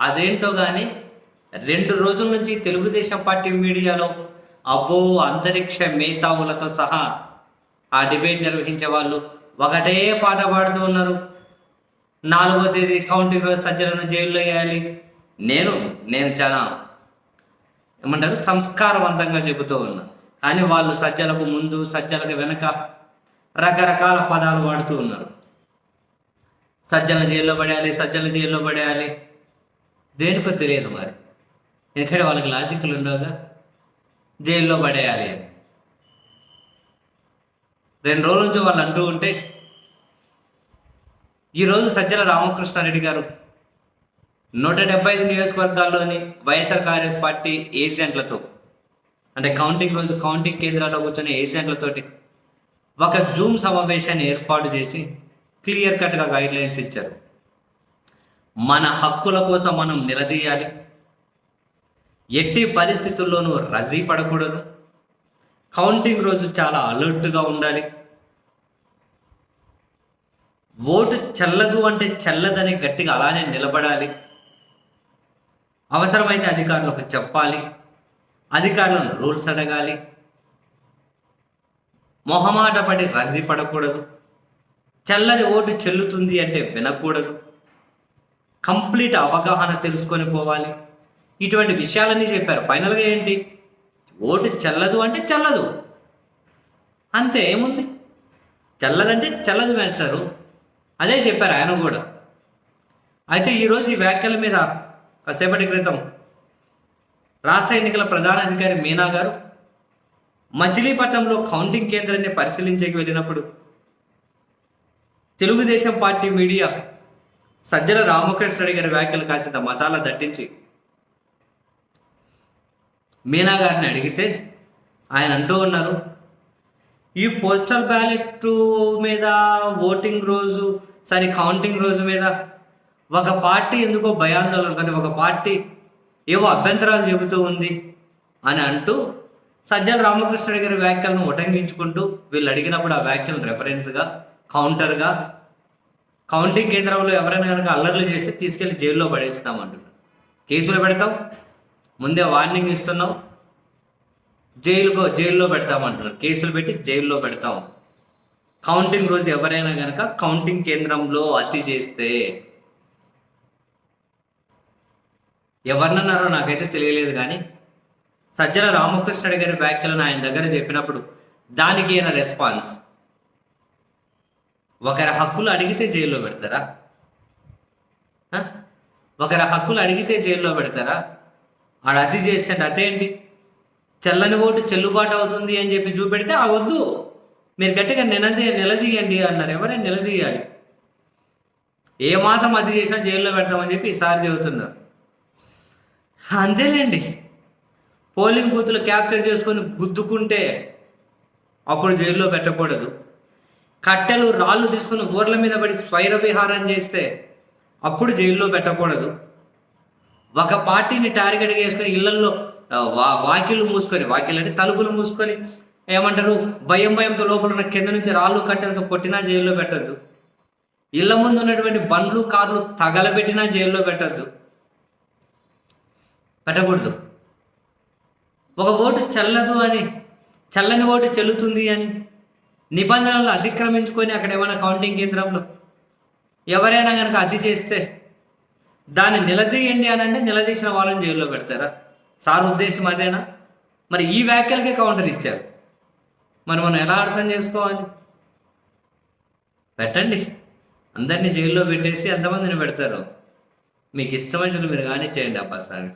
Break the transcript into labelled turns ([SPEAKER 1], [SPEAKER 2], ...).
[SPEAKER 1] అదేంటో కానీ రెండు రోజుల నుంచి తెలుగుదేశం పార్టీ మీడియాలో అబ్బో అంతరిక్ష మేధావులతో సహా ఆ డిబేట్ నిర్వహించే వాళ్ళు ఒకటే పాట పాడుతూ ఉన్నారు. నాలుగో తేదీ కౌంటింగ్ రోజు సజ్జలను జైల్లో వేయాలి. నేను నేను చాలా ఏమంటారు సంస్కారవంతంగా చెబుతూ ఉన్నా. కానీ వాళ్ళు సజ్జలకు ముందు సజ్జలకు వెనక రకరకాల పదాలు వాడుతూ ఉన్నారు. సజ్జల జైల్లో పడేయాలి సజ్జల జైల్లో పడేయాలి. దేనికో తెలియదు మరి. ఎందుకంటే వాళ్ళకి లాజిక్లు ఉండవుగా? జైల్లో పడేయాలి అని. రెండు రోజుల నుంచి వాళ్ళు అంటూ ఉంటే ఈరోజు సజ్జల రామకృష్ణారెడ్డి గారు నూట డెబ్బై ఐదు నియోజకవర్గాల్లోని వైఎస్ఆర్ కాంగ్రెస్ పార్టీ ఏజెంట్లతో అంటే కౌంటింగ్ రోజు కౌంటింగ్ కేంద్రాల్లో కూర్చొని ఏజెంట్లతోటి ఒక జూమ్ సమావేశాన్ని ఏర్పాటు చేసి క్లియర్ కట్గా గైడ్లైన్స్ ఇచ్చారు. మన హక్కుల కోసం మనం నిలదీయాలి. ఎట్టి పరిస్థితుల్లోనూ రజీ పడకూడదు. కౌంటింగ్ రోజు చాలా అలర్ట్గా ఉండాలి. ఓటు చెల్లదు అంటే చెల్లదని గట్టిగా అలానే నిలబడాలి. అవసరమైతే అధికారులకు చెప్పాలి. అధికారులను రూల్స్ అడగాలి. మొహమాట పడి రజీ పడకూడదు. చల్లని ఓటు చెల్లుతుంది అంటే వినకూడదు. కంప్లీట్ అవగాహన తెలుసుకొని పోవాలి. ఇటువంటి విషయాలన్నీ చెప్పారు. ఫైనల్గా ఏంటి? ఓటు చల్లదు అంటే చల్లదు. అంతే ఏముంది? చల్లదంటే చల్లదు మేస్టారు. అదే చెప్పారు ఆయన కూడా. అయితే ఈరోజు ఈ వ్యాఖ్యల మీద కాసేపటి క్రితం రాష్ట్ర ఎన్నికల ప్రధాన అధికారి మీనా గారు మచిలీపట్నంలో కౌంటింగ్ కేంద్రాన్ని పరిశీలించేకి వెళ్ళినప్పుడు తెలుగుదేశం పార్టీ మీడియా సజ్జల రామకృష్ణుడి గారి వ్యాఖ్యలు కాసింత మసాలా దట్టించి మీనా గారిని అడిగితే ఆయన అంటూ ఉన్నారు ఈ పోస్టల్ బ్యాలెట్ మీద ఓటింగ్ రోజు సారీ కౌంటింగ్ రోజు మీద ఒక పార్టీ ఎందుకో భయాందోళన కానీ ఒక పార్టీ ఏవో అభ్యంతరాలు చెబుతూ ఉంది అని అంటూ సజ్జల రామకృష్ణుడి గారి వ్యాఖ్యలను ఉటంకించుకుంటూ వీళ్ళు అడిగినప్పుడు ఆ వ్యాఖ్యలను రెఫరెన్స్గా కౌంటర్గా కౌంటింగ్ కేంద్రంలో ఎవరైనా కనుక అల్లర్లు చేస్తే తీసుకెళ్ళి జైల్లో పడేస్తాం అంటున్నారు కేసులు పెడతాం ముందే వార్నింగ్ ఇస్తున్నాం జైలుకో జైల్లో పెడతాం అంటున్నారు కేసులు పెట్టి జైల్లో పెడతాం. కౌంటింగ్ రోజు ఎవరైనా కనుక కౌంటింగ్ కేంద్రంలో అతి చేస్తే ఎవరినన్నారో నాకైతే తెలియలేదు కానీ సజ్జల రామకృష్ణుడి గారి వ్యాఖ్యలను ఆయన దగ్గర చెప్పినప్పుడు దానికి అయిన రెస్పాన్స్. ఒకరి హక్కులు అడిగితే జైల్లో పెడతారా? ఒకరి హక్కులు అడిగితే జైల్లో పెడతారా? ఆడ అతి చేస్తే అదేంటి చల్లని ఓటు చెల్లుబాటు అవుతుంది అని చెప్పి చూపెడితే ఆ వద్దు. మీరు గట్టిగా నిలదీ నిలదీయండి అన్నారు. ఎవరైనా నిలదీయాలి? ఏ మాత్రం అది చేసినా జైల్లో పెడతామని చెప్పి ఈసారి చెబుతున్నారు. అంతేలేండి. పోలింగ్ బూత్లు క్యాప్చర్ చేసుకొని గుద్దుకుంటే అప్పుడు జైల్లో పెట్టకూడదు. కట్టెలు రాళ్ళు తీసుకుని ఊర్ల మీద పడి స్వైర విహారం చేస్తే అప్పుడు జైల్లో పెట్టకూడదు. ఒక పార్టీని టార్గెట్ చేసుకొని ఇళ్ళల్లో వా వాకిళ్ళు మూసుకొని వాకిళ్ళు అంటే తలుపులు మూసుకొని ఏమంటారు భయం భయంతో లోపల ఉన్న కింద నుంచి రాళ్ళు కట్టెలతో కొట్టినా జైల్లో పెట్టద్దు. ఇళ్ళ ముందు ఉన్నటువంటి బండ్లు కార్లు తగలబెట్టినా జైల్లో పెట్టద్దు. పెట్టకూడదు. ఒక ఓటు చల్లదు అని చల్లని ఓటు చెల్లుతుంది అని నిబంధనలు అతిక్రమించుకొని అక్కడ ఏమైనా కౌంటింగ్ కేంద్రంలో ఎవరైనా కనుక అతి చేస్తే దాన్ని నిలదీయండి అని అంటే నిలదీసిన వాళ్ళని జైల్లో పెడతారా? సార్ ఉద్దేశం అదేనా? మరి ఈ వ్యాఖ్యలకే కౌంటర్ ఇచ్చారు. మరి మనం ఎలా అర్థం చేసుకోవాలి? పెట్టండి. అందరినీ జైల్లో పెట్టేసి ఎంతమందిని పెడతారు? మీకు ఇష్టమైన మీరు కానీ చేయండి అబ్బా సార్.